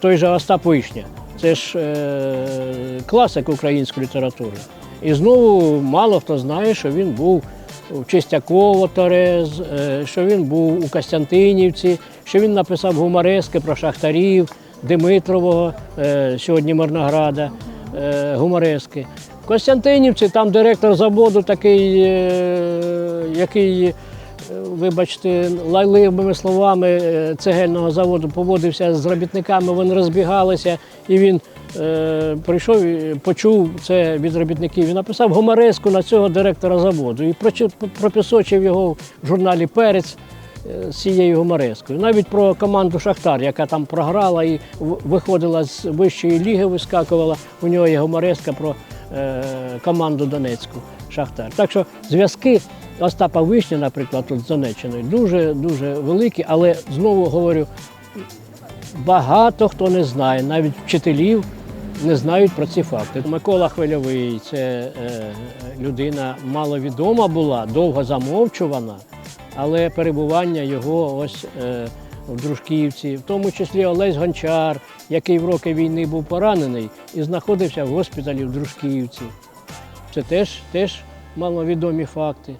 Той же Остап Вишня, це ж е, класик української літератури. І знову мало хто знає, що він був у Чистяково Торез, е, що він був у Костянтинівці, що він написав гуморески про шахтарів, Димитрового, е, сьогодні Мирнограда, е, гуморески. В Костянтинівці там директор заводу такий, е, який вибачте, лайливими словами е, цегельного заводу поводився з робітниками, вони розбігалися, і він е, прийшов і почув це від робітників і написав гумореску на цього директора заводу. І пропісочив його в журналі Перець е, з цією гуморескою. Навіть про команду Шахтар, яка там програла і виходила з вищої ліги, вискакувала. У нього є гумореска про е, команду Донецьку Шахтар. Так що зв'язки Остапа Вишня, наприклад, тут з Донеччиною, дуже дуже великі, але знову говорю, багато хто не знає, навіть вчителів не знають про ці факти. Микола Хвильовий це е, людина маловідома була, довго замовчувана, але перебування його ось е, в Дружківці, в тому числі Олесь Гончар, який в роки війни був поранений і знаходився в госпіталі в Дружківці. Це теж, теж маловідомі факти.